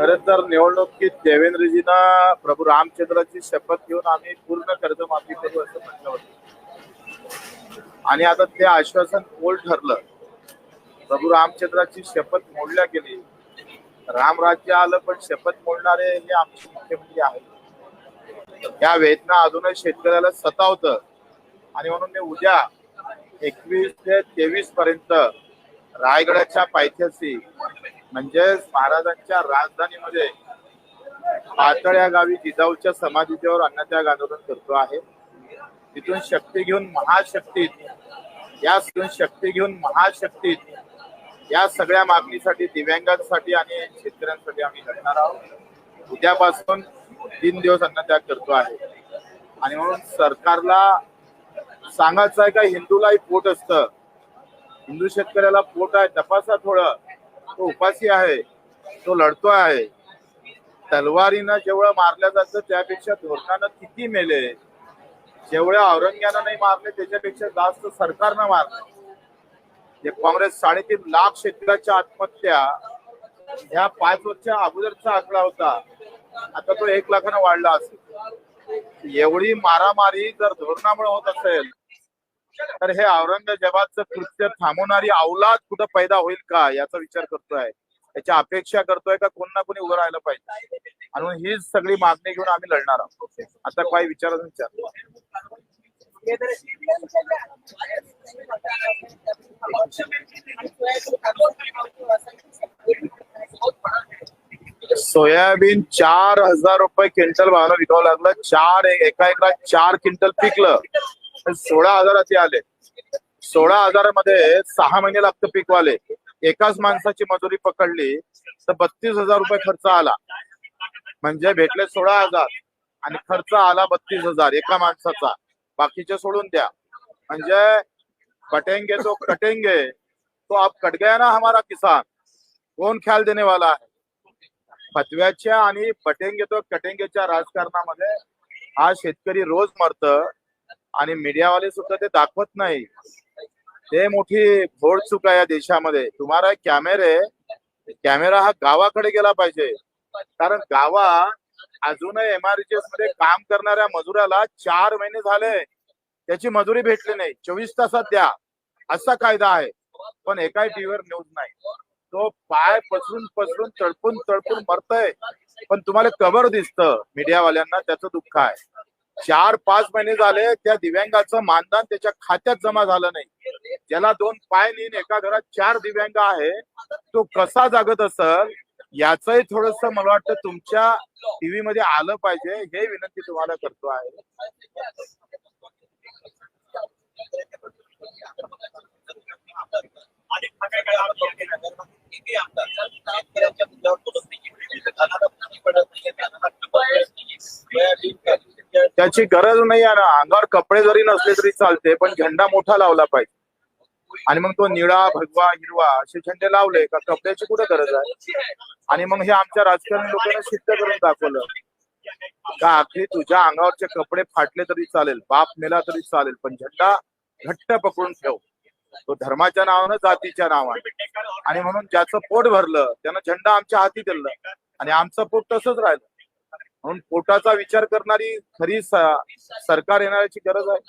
तर निवडणुकीत देवेंद्रजीना प्रभू रामचंद्राची शपथ घेऊन आम्ही पूर्ण कर्जमाफी करू असं म्हटलं होतं. आणि आता ते आश्वासन कोल ठरलं? प्रभू रामचंद्राची शपथ मोडल्या गेली रामराज्य आलं पण शपथ मोडणारे हे आमचे मुख्यमंत्री आहेत. या वेदना अजूनही शेतकऱ्याला सतावतं. आणि म्हणून मी उद्या एकवीस ते तेवीस पर्यंत रायगडाच्या पायथ्याशी म्हणजेच महाराजांच्या राजधानीमध्ये पातळ या गावी जिजाऊच्या समाधीच्यावर अन्नत्याग आंदोलन करतो आहे. तिथून शक्ती घेऊन महाशक्तीत या तिथून शक्ती घेऊन महाशक्तीत या सगळ्या मागणीसाठी दिव्यांगांसाठी आणि शेतकऱ्यांसाठी आम्ही लढणार आहोत. उद्यापासून तीन दिवस अन्नत्याग करतो आहे. आणि म्हणून सरकारला सांगायचं आहे का हिंदूलाही पोट असतं. हिंदू शेतकऱ्याला पोट आहे तपासा थोडं. तो उपाशी आहे तो लढतो आहे. तलवारीनं जेवढं मारलं जातं त्यापेक्षा धोरणानं किती मेले? जेवढ्या औरंग्यानं नाही मारले त्याच्यापेक्षा जास्त सरकारनं मारले. जे काँग्रेस साडेतीन लाख शेतकऱ्याच्या आत्महत्या ह्या पाच वर्षा अगोदरचा आकडा होता. आता तो एक लाखानं वाढला असेल. एवढी मारामारी जर धोरणामुळे होत असेल तर हे औरंगजेबाचं कृत्य थांबवणारी अवलाद कुठं पैदा होईल का याचा विचार करतोय. याची अपेक्षा करतोय का कोण ना कोणी उभं राहिलं पाहिजे. आणि हीच सगळी मागणी घेऊन आम्ही लढणार आहोत. आता काय विचार. सोयाबीन चार हजार रुपये क्विंटल भावानं विकावं लागलं. चार एका एकरात चार क्विंटल पिकलं. सोळा हजाराचे आले. सोळा हजारामध्ये सहा महिने लागतं पिकवाले. एकाच माणसाची मजुरी पकडली तर बत्तीस हजार रुपये खर्च आला. म्हणजे भेटले सोळा हजार आणि खर्च आला बत्तीस हजार एका माणसाचा. बाकीचे सोडून द्या. म्हणजे कटेंगे तो कटेंगे तो आप कट गया ना हमारा किसान. कोण ख्याल देने वाला आहे फतव्याच्या आणि पटेंगे तो कटेंगेच्या राजकारणामध्ये हा शेतकरी रोज मरत. आणि मीडियावाले सुद्धा ते दाखवत नाही. ते मोठी घोड चूक आहे या देशामध्ये. तुम्हाला कॅमेरे कॅमेरा हा गावाकडे गेला पाहिजे. कारण गावा अजूनही एमआरजीएसमध्ये काम करणाऱ्या मजुराला चार महिने झाले. त्याची मजुरी भेटली नाही. चोवीस तासात द्या. असा कायदा आहे. पण एकाही टीव्हीवर न्यूज नाही. तो पाय पसरून पसरून तडपून तडपून मरतय. पण तुम्हाला कबर दिसतं. मीडियावाल्यांना त्याचं दुःख आहे. चार पाच महिने झाले त्या दिव्यांगाचं मानधन त्याच्या खात्यात जमा झालं नाही. ज्याला दोन पाय नेन एका घरात चार दिव्यांग आहे तो कसा जागत असल याचंही थोडस मला वाटतं तुमच्या टीव्ही मध्ये आलं पाहिजे हे विनंती तुम्हाला करतो आहे. अनेक त्याची गरज नाही आहे ना. अंगावर कपडे जरी नसले तरी चालते पण झेंडा मोठा लावला पाहिजे. आणि मग तो निळा भगवा हिरवा असे झेंडे लावले का कपड्याची कुठे गरज आहे? आणि मग हे आमच्या राजकारणी लोकांना सिद्ध करून दाखवलं. का अगदी तुझ्या अंगावरचे कपडे फाटले तरी चालेल बाप मेला तरी चालेल पण झेंडा घट्ट पकडून ठेव. तो धर्माच्या नावानं जातीच्या नावाने. आणि म्हणून ज्याचं पोट भरलं त्यानं झेंडा आमच्या हाती दिलं. आणि आमचं पोट तसंच राहिलं. म्हणून पोटाचा विचार करणारी खरी सरकार येण्याची गरज आहे.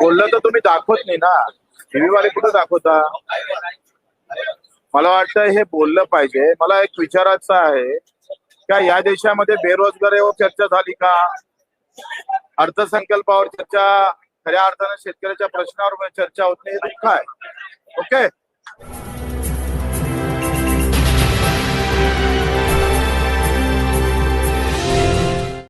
बोललं तर तुम्ही दाखवत नाही ना. टीव्ही वाले कुठं दाखवता? मला वाटतं हे बोललं पाहिजे. मला एक विचारायचं आहे का या देशामध्ये बेरोजगारीवर चर्चा झाली का? अर्थसंकल्पावर चर्चा खऱ्या अर्थानं शेतकऱ्याच्या प्रश्नावर चर्चा होत नाही हे दुःख आहे ओके